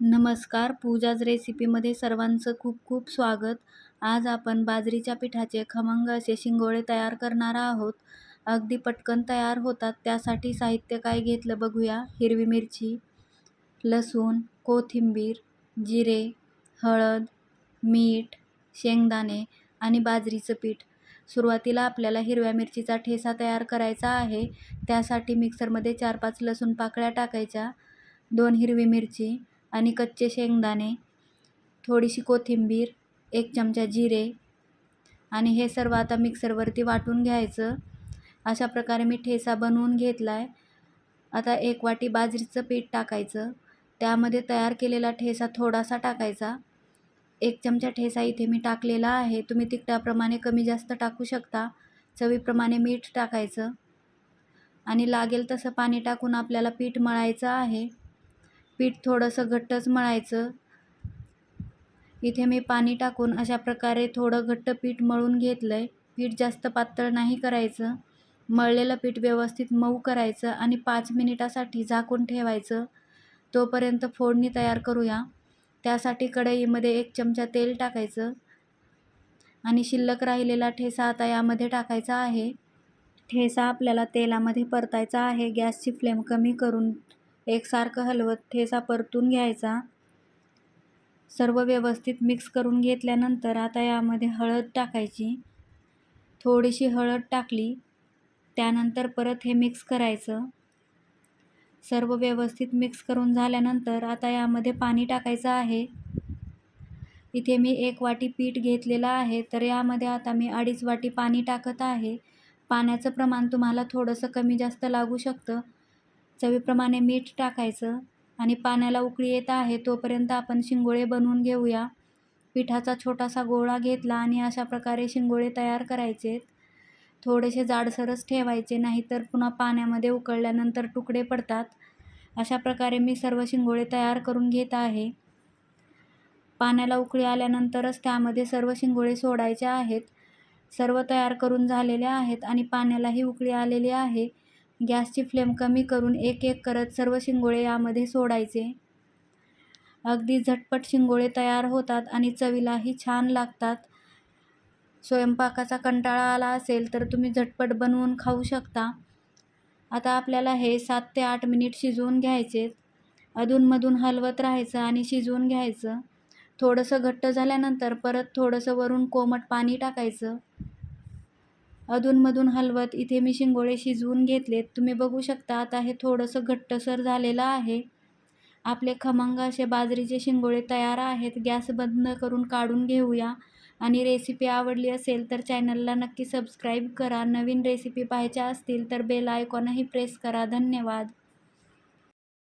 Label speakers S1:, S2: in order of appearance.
S1: नमस्कार पूजाज रेसिपीमध्ये सर्वांचं खूप खूप स्वागत. आज आपण बाजरीच्या पिठाचे खमंग असे शिंगोळे तयार करणार आहोत. अगदी पटकन तयार होतात त्यासाठी साहित्य काय घेतलं बघूया. हिरवी मिरची लसूण कोथिंबीर जिरे हळद मीठ शेंगदाणे आणि बाजरीचं पीठ. सुरुवातीला आपल्याला हिरव्या मिरचीचा ठेसा तयार करायचा आहे. त्यासाठी मिक्सरमध्ये चार पाच लसूण पाकळ्या टाकायच्या. दोन हिरवी मिरची आणि कच्चे शेंगदाणे थोडीशी कोथिंबीर एक चमचा जिरे आणि हे सर्व आता मिक्सरवरती वाटून घ्यायचं. अशा प्रकारे मी ठेसा बनवून घेतला आहे आता एक वाटी बाजरीचं पीठ टाकायचं. त्यामध्ये तयार केलेला ठेसा थोडासा टाकायचा. एक चमचा ठेसा इथे मी टाकलेला आहे. तुम्ही तिखटाप्रमाणे कमी जास्त टाकू शकता. चवीप्रमाणे मीठ टाकायचं. आणि लागेल तसं पाणी टाकून आपल्याला पीठ मळायचं आहे. पीठ थोडंसं घट्टच मळायचं. इथे मी पाणी टाकून अशा प्रकारे थोडं घट्ट पीठ मळून घेतलं आहे पीठ जास्त पातळ नाही करायचं. मळलेलं पीठ व्यवस्थित मऊ करायचं आणि पाच मिनिटासाठी झाकून ठेवायचं. तोपर्यंत फोडणी तयार करूया. त्यासाठी कढईमध्ये एक चमचा तेल टाकायचं. आणि शिल्लक राहिलेला ठेसा आता यामध्ये टाकायचा आहे. ठेसा आपल्याला तेलामध्ये परतायचा आहे. गॅसची फ्लेम कमी करून एकसारखं हलवत ठेचा परतून घ्यायचा. सर्व व्यवस्थित मिक्स करून घेतल्यानंतर आता यामध्ये हळद टाकायची. थोडीशी हळद टाकली त्यानंतर परत हे मिक्स करायचं. सर्व व्यवस्थित मिक्स करून झाल्यानंतर आता यामध्ये पाणी टाकायचं आहे. इथे मी एक वाटी पीठ घेतलेलं आहे तर यामध्ये आता मी अडीच वाटी पाणी टाकत आहे. पाण्याचं प्रमाण तुम्हाला थोडंसं कमी जास्त लागू शकतं. चवीप्रमाणे मीठ टाकायचं आणि पाण्याला उकळी येत आहे तोपर्यंत आपण शिंगोळे बनवून घेऊया. पिठाचा छोटासा गोळा घेतला आणि अशा प्रकारे शिंगोळे तयार करायचे. थोडेसे जाडसरच ठेवायचे नाहीतर पुन्हा पाण्यामध्ये उकळल्यानंतर तुकडे पडतात. अशा प्रकारे मी सर्व शिंगोळे तयार करून घेत आहे. पाण्याला उकळी आल्यानंतरच त्यामध्ये सर्व शिंगोळे सोडायचे आहेत. सर्व तयार करून झालेले आहेत आणि पाण्यालाही उकळी आलेली आहे. गॅसची फ्लेम कमी करून एक एक करत सर्व शिंगोळे यामध्ये सोडायचे. अगदी झटपट शिंगोळे तयार होतात आणि चवीलाही छान लागतात. स्वयंपाकाचा कंटाळा आला असेल तर तुम्ही झटपट बनवून खाऊ शकता. आता आपल्याला हे सात ते आठ मिनिट शिजवून घ्यायचे. अधूनमधून हलवत राहायचं आणि शिजवून घ्यायचं. थोडंसं घट्ट झाल्यानंतर परत थोडंसं वरून कोमट पाणी टाकायचं. अधूनमधून हलवत इथे मी शिंगोळे शिजवून घेतलेत. तुम्ही बघू शकता आता हे थोडंसं घट्टसर झालेलं आहे. आपले खमंग असे बाजरीचे शिंगोळे तयार आहेत. गॅस बंद करून काढून घेऊया. आणि रेसिपी आवडली असेल तर चॅनलला नक्की सबस्क्राईब करा. नवीन रेसिपी पाहायच्या असतील तर बेल आयकॉनही प्रेस करा. धन्यवाद.